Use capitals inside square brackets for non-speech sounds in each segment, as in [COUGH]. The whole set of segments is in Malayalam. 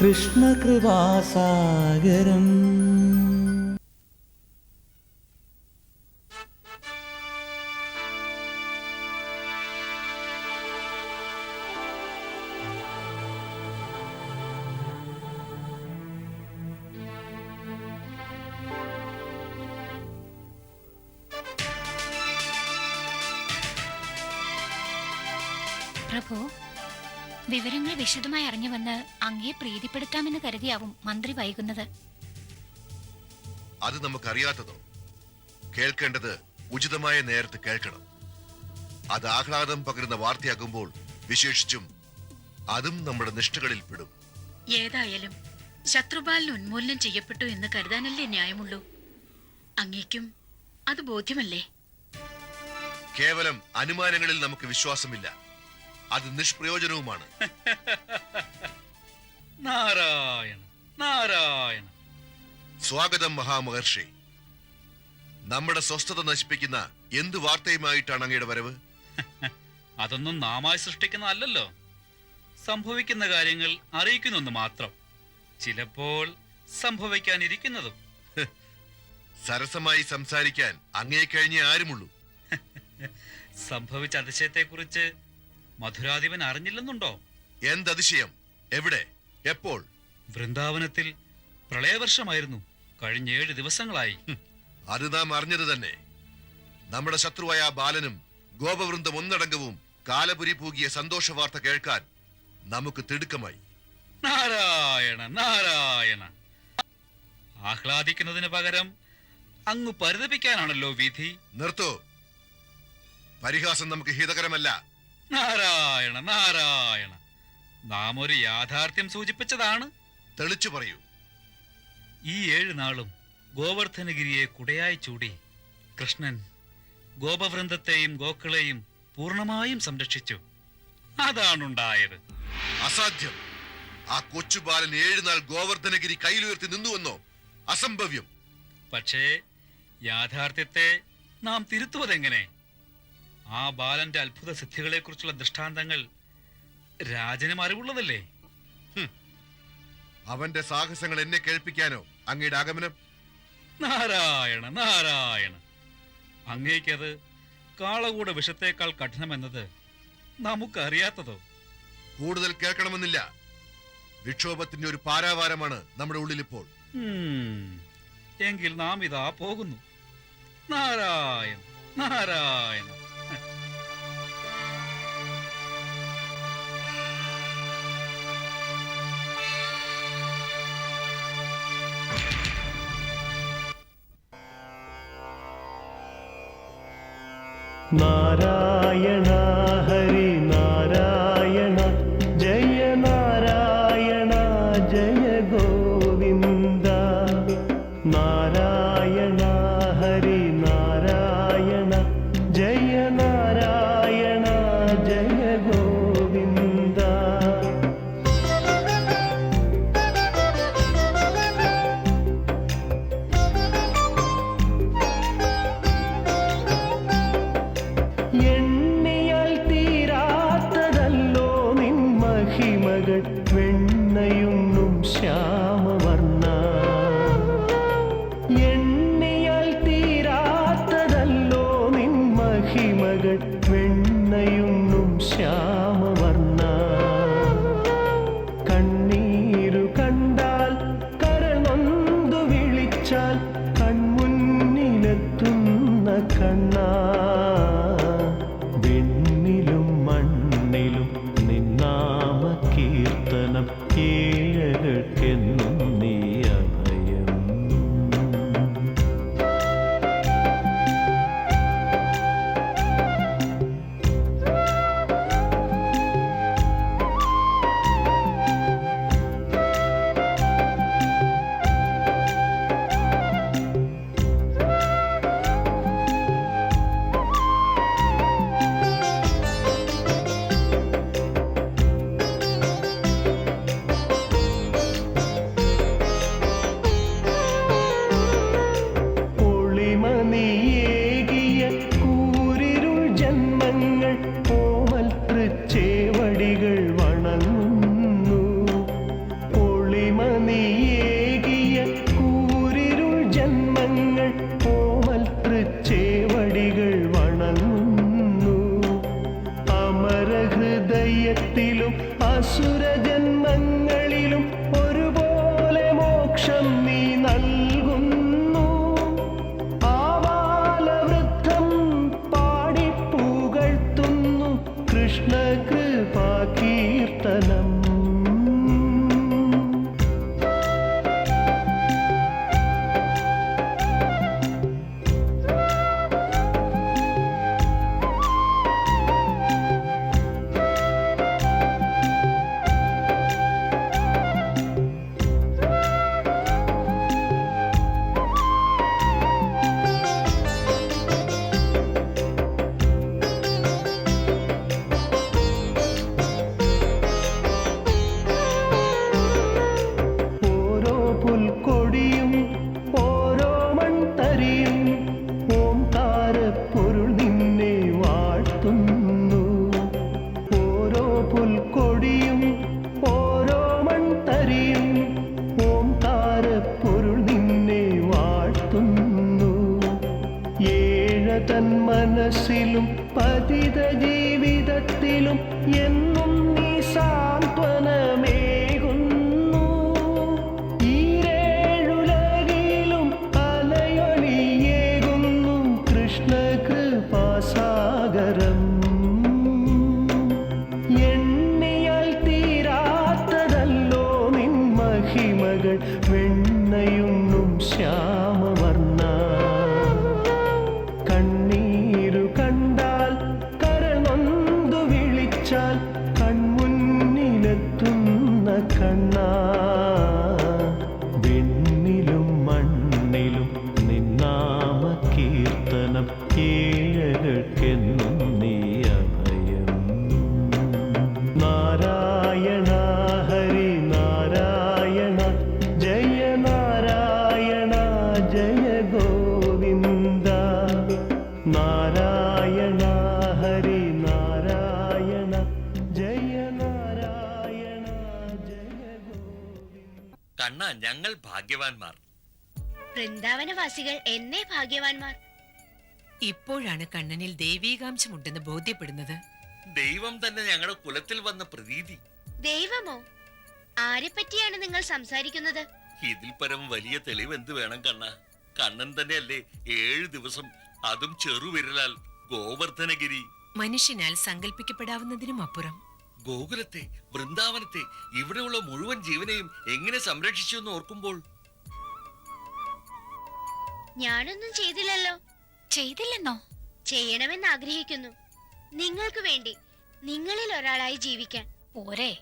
കൃഷ്ണകൃപാസാഗരം വിശദമായി അറിഞ്ഞുവന്ന് അങ്ങയെ പ്രീതിപ്പെടുത്താമെന്ന് കരുതിയാവും മന്ത്രി വൈകുന്നത്. അത് നമുക്കറിയാത്തതോ? കേൾക്കേണ്ടത് ഉചിതമായ നേരത്ത് കേൾക്കണം. അത് ആഹ്ലാദം പകരുന്ന വാർത്തയാകുമ്പോൾ വിശേഷിച്ചും അതും നമ്മുടെ നിഷ്ഠകളിൽ പെടും. ഏതായാലും ശത്രുപാലിന് ഉന്മൂലനം ചെയ്യപ്പെട്ടു എന്ന് കരുതാനല്ലേ ന്യായമുള്ളൂ? അങ്ങേക്കും അത് ബോധ്യമല്ലേ? കേവലം അനുമാനങ്ങളിൽ നമുക്ക് വിശ്വാസമില്ല. അത് നിഷ്പ്രയോജനവുമാണ്. [LAUGHS] നാരായണ നാരായണ സ്വാഗതം മഹാമഹർഷി. നമ്മുടെ സ്വസ്ഥത നശിപ്പിക്കുന്ന എന്ത് വാർത്തയുമായിട്ടാണ് അങ്ങയുടെ വരവ്? [LAUGHS] അതൊന്നും നാമായി സൃഷ്ടിക്കുന്നതല്ലല്ലോ. സംഭവിക്കുന്ന കാര്യങ്ങൾ അറിയിക്കുന്നെന്ന് മാത്രം. ചിലപ്പോൾ സംഭവിക്കാനിരിക്കുന്നതും. [LAUGHS] സരസമായി സംസാരിക്കാൻ അങ്ങേ കഴിഞ്ഞേ ആരുമുള്ളൂ? സംഭവിച്ച അതിശയത്തെക്കുറിച്ച് മധുരാധിപൻ അറിഞ്ഞില്ലെന്നുണ്ടോ? എന്തതിശയം? എവിടെ? എപ്പോൾ? വൃന്ദാവനത്തിൽ പ്രളയവർഷമായിരുന്നു. കഴിഞ്ഞ ഏഴ് ദിവസങ്ങളായി അത് നാം അറിഞ്ഞത് തന്നെ. നമ്മുടെ ശത്രുവായ ആ ബാലനും ഗോപവൃന്ദം ഒന്നടങ്കവും കാലപുരി പൂകിയ സന്തോഷ വാർത്ത കേൾക്കാൻ നമുക്ക് തിടുക്കമായി. നാരായണ നാരായണ. ആഹ്ലാദിക്കുന്നതിന് പകരം അങ്ങ് പരിതപിക്കാനാണല്ലോ വിധി. നിർത്തൂ. പരിഹാസം നമുക്ക് ഹിതകരമല്ല. നാരായണ നാരായണ. നാം ഒരു യാഥാർത്ഥ്യം സൂചിപ്പിച്ചതാണ്. തെളിച്ചു പറയൂ. ഈ ഏഴ് നാളും ഗോവർദ്ധനഗിരിയെ കുടയായി ചൂടി കൃഷ്ണൻ ഗോപവൃന്ദത്തെയും ഗോക്കളെയും പൂർണമായും സംരക്ഷിച്ചു. അതാണുണ്ടായത്. അസാധ്യം. ആ കൊച്ചു ഏഴുനാൾ ഏഴ് നാൾ ഗോവർദ്ധനഗിരി കയ്യിലുയർത്തി നിന്നുവെന്നോ? അസംഭവ്യം. പക്ഷേ യാഥാർത്ഥ്യത്തെ നാം തിരുത്തുവതെങ്ങനെ? ആ ബാലന്റെ അത്ഭുത സിദ്ധികളെക്കുറിച്ചുള്ള ദൃഷ്ടാന്തങ്ങൾ രാജനും അറിവുള്ളതല്ലേ? അവന്റെ സാഹസങ്ങൾ എന്നെ കേൾപ്പിക്കാനോ അങ്ങയുടെ ആഗമനം? നാരായണ നാരായണ. അങ്ങേക്കത് കാളകൂട വിഷത്തേക്കാൾ കഠിനമെന്നത് നമുക്കറിയാത്തതോ? കൂടുതൽ കേൾക്കണമെന്നില്ല. വിക്ഷോഭത്തിന്റെ ഒരു പാരാവാരമാണ് നമ്മുടെ ഉള്ളിൽ ഇപ്പോൾ എങ്കിൽ നാം ഇതാ പോകുന്നു. നാരായണ നാരായണ. नारायण കൺമുന്നിലെത്തുന്ന കണ്ണാ Action ഭാഗ്യവാന്മാർ വൃന്ദാവനവാസികൾ എന്നെ ഭാഗ്യവാന്മാർ. ഇപ്പോഴാണ് കണ്ണനിൽ ദൈവീകാംശമുണ്ടെന്ന് ബോധ്യപ്പെടുന്നത്. ദൈവം തന്നെ ഞങ്ങളുടെ കുലത്തിൽ വന്ന പ്രതീതി. ദൈവമോ? ആരെ പറ്റിയാണ് നിങ്ങൾ സംസാരിക്കുന്നത്? ഇതിൽ പരം വലിയ തെളിവ് എന്ത് വേണം കണ്ണ? കണ്ണൻ തന്നെയല്ലേ ഏഴ് ദിവസം അതും ചെറുവിരലാൽ ഗോവർദ്ധനഗിരി. മനുഷ്യനാൽ സങ്കല്പിക്കപ്പെടാവുന്നതിനും അപ്പുറം. ഗോകുലത്തെ വൃന്ദാവനത്തെ ഇവിടെയുള്ള മുഴുവൻ ജീവനെയും എങ്ങനെ സംരക്ഷിച്ചു എന്ന് ഓർക്കുമ്പോൾ ഞാനൊന്നും ചെയ്തില്ലല്ലോ. ചെയ്തില്ലെന്നോ? ചെയ്യണമെന്ന് ആഗ്രഹിക്കുന്നു. നിങ്ങൾക്ക് വേണ്ടി നിങ്ങളിൽ ഒരാളായി ജീവിക്കാൻ. പോരെ.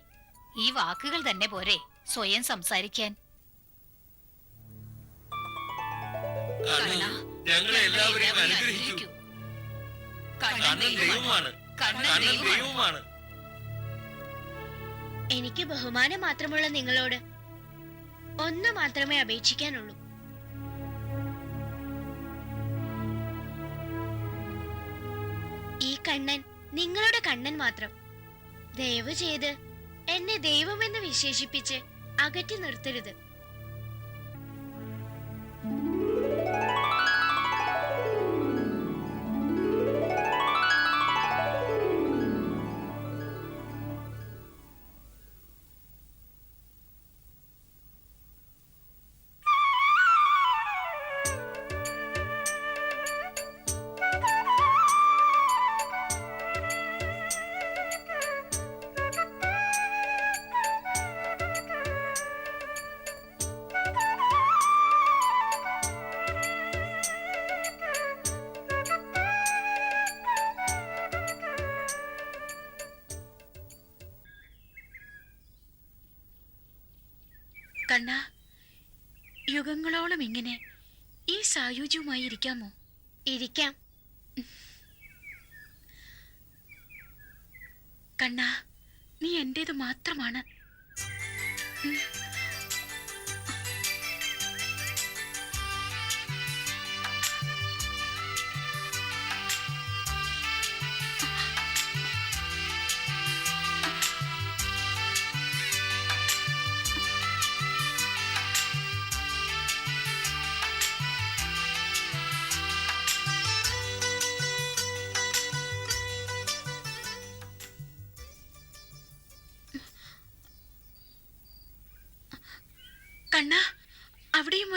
ഈ വാക്കുകൾ തന്നെ പോരെ. സ്വയം സംസാരിക്കാൻ. ഞങ്ങളെ എല്ലാവരെയും അനുഗ്രഹിക്കൂ. കണ്ണൻ ദൈവമാണ്. കണ്ണൻ ദൈവമാണ്. എനിക്ക് ബഹുമാനം മാത്രമുള്ള നിങ്ങളോട് ഒന്ന് മാത്രമേ അപേക്ഷിക്കാനുള്ളൂ. കണ്ണൻ നിങ്ങളുടെ കണ്ണൻ മാത്രം. ദയവ് ചെയ്ത് എന്നെ ദൈവമെന്ന് വിശേഷിപ്പിച്ച് അകറ്റി നിർത്തരുത്. കണ്ണ യുഗങ്ങളോളം ഇങ്ങനെ ഈ സായുജ്യവുമായി ഇരിക്കാമോ? ഇരിക്കാം. കണ്ണ നീ എന്റേത് മാത്രമാണ്.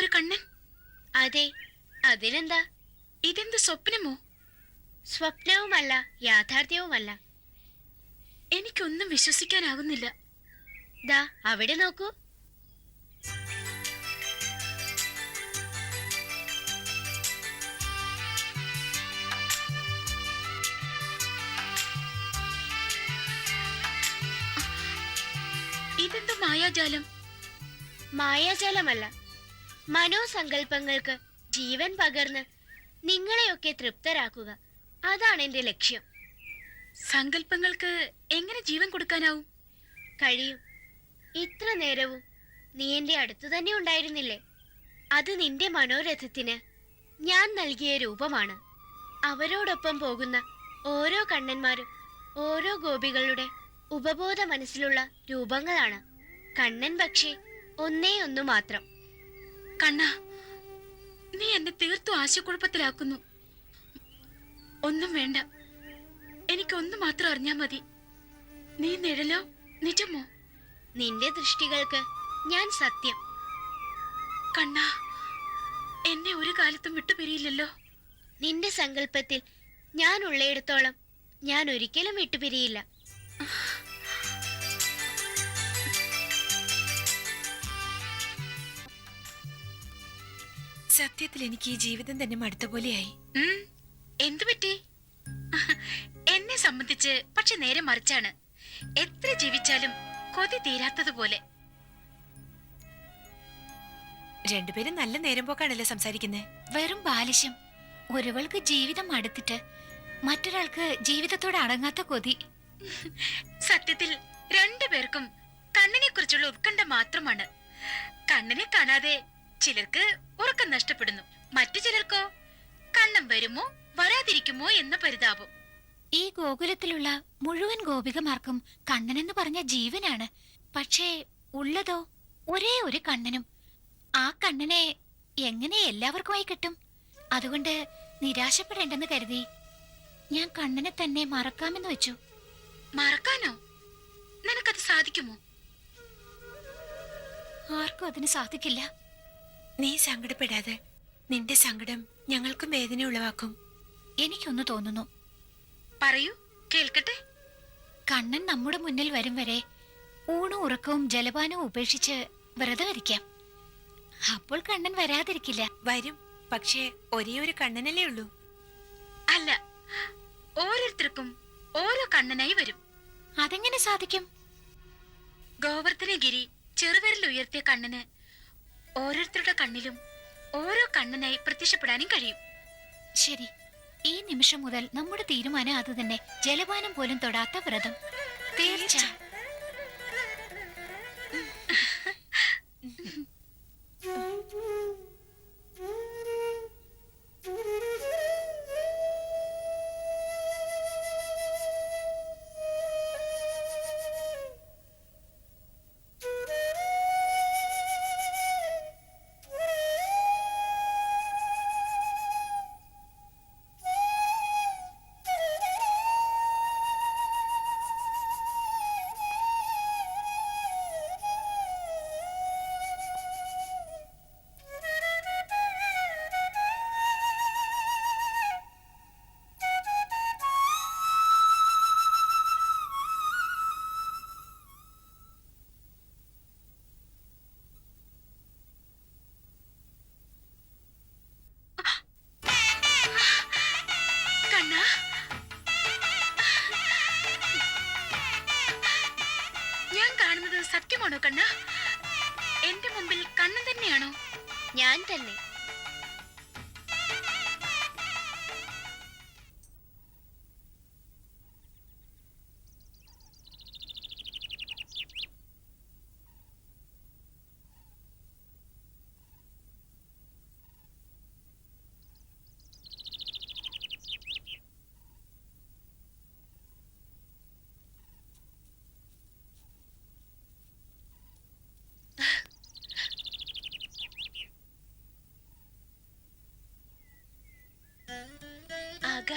ഒരു കണ്ണൻ അതെ അതിനെന്താ ഇതെന്ത് സ്വപ്നമോ? സ്വപ്നവുമല്ല യാഥാർത്ഥ്യവുമല്ല. എനിക്കൊന്നും വിശ്വസിക്കാനാകുന്നില്ല. ദാ അവിടെ നോക്കൂ. ഇതെന്ത് മായാജാലം? മായാജാലമല്ല. മനോസങ്കല്പങ്ങൾക്ക് ജീവൻ പകർന്ന് നിങ്ങളെയൊക്കെ തൃപ്തരാക്കുക. അതാണ് എന്റെ ലക്ഷ്യം. സങ്കല്പങ്ങൾക്ക് എങ്ങനെ ജീവൻ കൊടുക്കാനാവും? കഴിയും. ഇത്ര നേരവും നീ എന്റെ അടുത്തു തന്നെ ഉണ്ടായിരുന്നില്ലേ? അത് നിന്റെ മനോരഥത്തിന് ഞാൻ നൽകിയ രൂപമാണ്. അവരോടൊപ്പം പോകുന്ന ഓരോ കണ്ണന്മാരും ഓരോ ഗോപികളുടെ ഉപബോധ മനസ്സിലുള്ള രൂപങ്ങളാണ്. കണ്ണൻ പക്ഷേ ഒന്നേ ഒന്നു മാത്രം. കണ്ണ നീ എന്നെ തീർത്തും ആശയക്കുഴപ്പത്തിലാക്കുന്നു. ഒന്നും വേണ്ട. എനിക്കൊന്നു മാത്രം അറിഞ്ഞാ മതി. നീ നിഴലോ? നിജമോ? നിന്റെ ദൃഷ്ടികൾക്ക് ഞാൻ സത്യം. കണ്ണ എന്നെ ഒരു കാലത്തും വിട്ടുപിരിയില്ലല്ലോ. നിന്റെ സങ്കല്പത്തിൽ ഞാൻ ഉള്ളയിടത്തോളം ഞാൻ ഒരിക്കലും വിട്ടുപിരിയില്ല. സത്യത്തിൽ എനിക്ക് ഈ ജീവിതം തന്നെ മടുത്ത പോലെയായി എന്തുപറ്റി എന്തു പറ്റി? എന്നെ സംബന്ധിച്ച് പക്ഷെ നേരെ മറിച്ചാണ്. എത്ര ജീവിച്ചാലും കൊതി തീരാത്തതുപോലെ. രണ്ടുപേരും നല്ല നേരം പോക്കാണല്ലോ സംസാരിക്കുന്നത് വെറും ബാലിശം. ഒരുവൾക്ക് ജീവിതം അടുത്തിട്ട് മറ്റൊരാൾക്ക് ജീവിതത്തോട് അടങ്ങാത്ത കൊതി. സത്യത്തിൽ രണ്ടുപേർക്കും കണ്ണിനെ കുറിച്ചുള്ള ഉത്കണ്ഠ മാത്രമാണ്. കണ്ണിനെ കാണാതെ ചിലർക്ക് ഉറക്കം നഷ്ടപ്പെടുന്നു. മറ്റു ചിലർക്കോ? കണ്ണം വരുമോ? വരാതിരിക്കുമോ എന്ന പരിതാപം. ഈ ഗോകുലത്തിലുള്ള മുഴുവൻ ഗോപികമാർക്കും കണ്ണനെന്ന് പറഞ്ഞ ജീവനാണ്. പക്ഷേ ഉള്ളതോ? ഒരേ ഒരു കണ്ണനും. ആ കണ്ണനെ എങ്ങനെ എല്ലാവർക്കുമായി കിട്ടും? അതുകൊണ്ട് നിരാശപ്പെടേണ്ടെന്ന് കരുതി ഞാൻ കണ്ണനെ തന്നെ മറക്കാമെന്ന് വെച്ചു. മറക്കാനോ? നിനക്കത് സാധിക്കുമോ? ആർക്കും അതിന് സാധിക്കില്ല. നീ സങ്കടപ്പെടാതെ നിന്റെ സങ്കടം ഞങ്ങൾക്കും വേദന ഉളവാക്കും. എനിക്കൊന്ന് തോന്നുന്നു. പറയൂ കേൾക്കട്ടെ? കണ്ണൻ നമ്മുടെ മുന്നിൽ വരും വരെ ഊണും ഉറക്കവും ജലപാനവും ഉപേക്ഷിച്ച് വ്രതമിരിക്കാം അപ്പോൾ കണ്ണൻ വരാതിരിക്കില്ല. വരും പക്ഷേ ഒരേ ഒരു കണ്ണനല്ലേ ഉള്ളൂ. അല്ല ഓരോരുത്തർക്കും ഓരോ കണ്ണനായി വരും. അതെങ്ങനെ സാധിക്കും? ഗോവർദ്ധനഗിരി ചെറുവിരൽ ഉയർത്തിയ കണ്ണന് ഓരോരുത്തരുടെ കണ്ണിലും ഓരോ കണ്ണനായി പ്രത്യക്ഷപ്പെടാനും കഴിയും. ശരി ഈ നിമിഷം മുതൽ നമ്മുടെ തീരുമാനം അത് തന്നെ. ജലപാനം പോലും തൊടാത്ത വ്രതം. തീർച്ച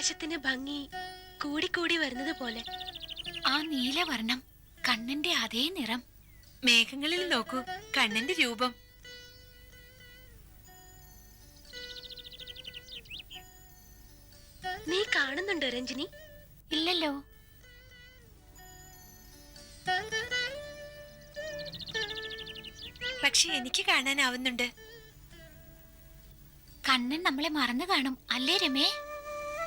ആകാശത്തിന് ഭംഗി കൂടിക്കൂടി വരുന്നത് പോലെ. ആ നീലവർണം കണ്ണന്റെ അതേ നിറം. മേഘങ്ങളിൽ നോക്കൂ കണ്ണന്റെ രൂപം. നീ കാണുന്നുണ്ടോ രഞ്ജിനി? ഇല്ലല്ലോ. പക്ഷെ എനിക്ക് കാണാനാവുന്നുണ്ട്. കണ്ണൻ നമ്മളെ മറന്നു കാണും അല്ലേ രമേ?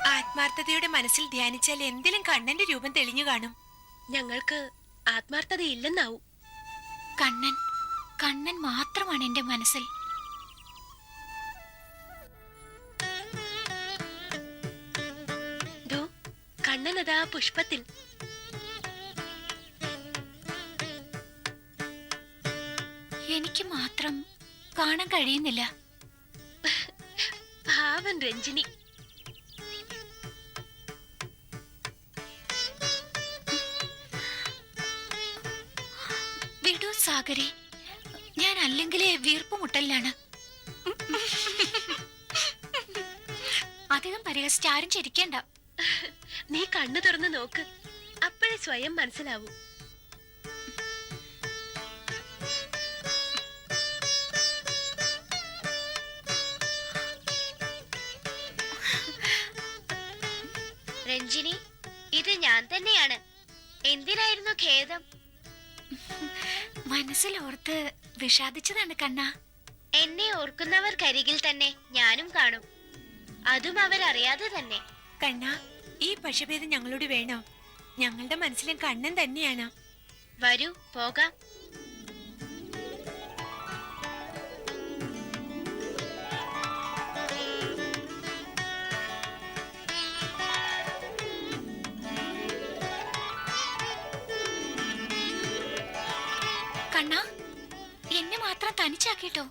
ആത്മാർത്ഥതയുടെ മനസ്സിൽ ധ്യാനിച്ചാൽ എന്തിലും കണ്ണന്റെ രൂപം തെളിഞ്ഞു കാണും. ഞങ്ങൾക്ക് ആത്മാർത്ഥതയില്ലെന്നാവും. കണ്ണൻ കണ്ണൻ മാത്രമാണ് എന്റെ മനസ്സിൽ. ദോ കണ്ണനതാ പുഷ്പത്തിൽ. എനിക്ക് മാത്രം കാണാൻ കഴിയുന്നില്ല. ഭാവൻ രഞ്ജിനി. സാഗരെ ഞാൻ അല്ലെങ്കിലേ വീർപ്പുമുട്ടലിലാണ്. അധികം പരിഹസിച്ച് ആരും ചിരിക്കേണ്ട. നീ കണ്ണു തുറന്ന് നോക്ക്. അപ്പോഴേ സ്വയം മനസ്സിലാവൂ. രഞ്ജിനി ഇത് ഞാൻ തന്നെയാണ്. എന്തിനായിരുന്നു ഖേദം? മനസ്സിൽ ഓർത്ത് വിഷാദിച്ചതാണ് കണ്ണ. എന്നെ ഓർക്കുന്നവർക്കരികിൽ തന്നെ ഞാനും കാണും. അതും അവരറിയാതെ തന്നെ. കണ്ണ ഈ പക്ഷഭേദം ഞങ്ങളോട് വേണോ? ഞങ്ങളുടെ മനസ്സിലും കണ്ണൻ തന്നെയാണ്. വരൂ പോകാം. മാത്രം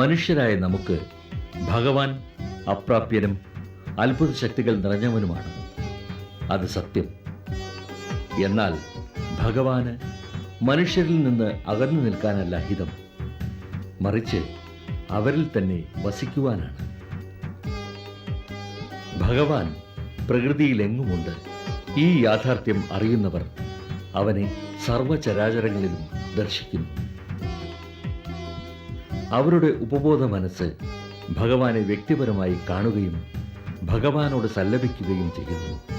മനുഷ്യരായ നമുക്ക് ഭഗവാൻ അപ്രാപ്യനും അത്ഭുത ശക്തികൾ നിറഞ്ഞവനുമാണ്. അത് സത്യം. എന്നാൽ ഭഗവാന് മനുഷ്യരിൽ നിന്ന് അകന്നു നിൽക്കാനല്ല ഹിതം. മറിച്ച് അവരിൽ തന്നെ വസിക്കുവാനാണ്. ഭഗവാൻ പ്രകൃതിയിലെങ്ങുമുണ്ട്? ഈ യാഥാർത്ഥ്യം അറിയുന്നവർ അവനെ സർവചരാചരങ്ങളിലും ദർശിക്കുന്നു അവരുടെ ഉപബോധ മനസ്സ് ഭഗവാനെ വ്യക്തിപരമായി കാണുകയും ഭഗവാനോട് സല്ലപിക്കുകയും ചെയ്യുന്നു.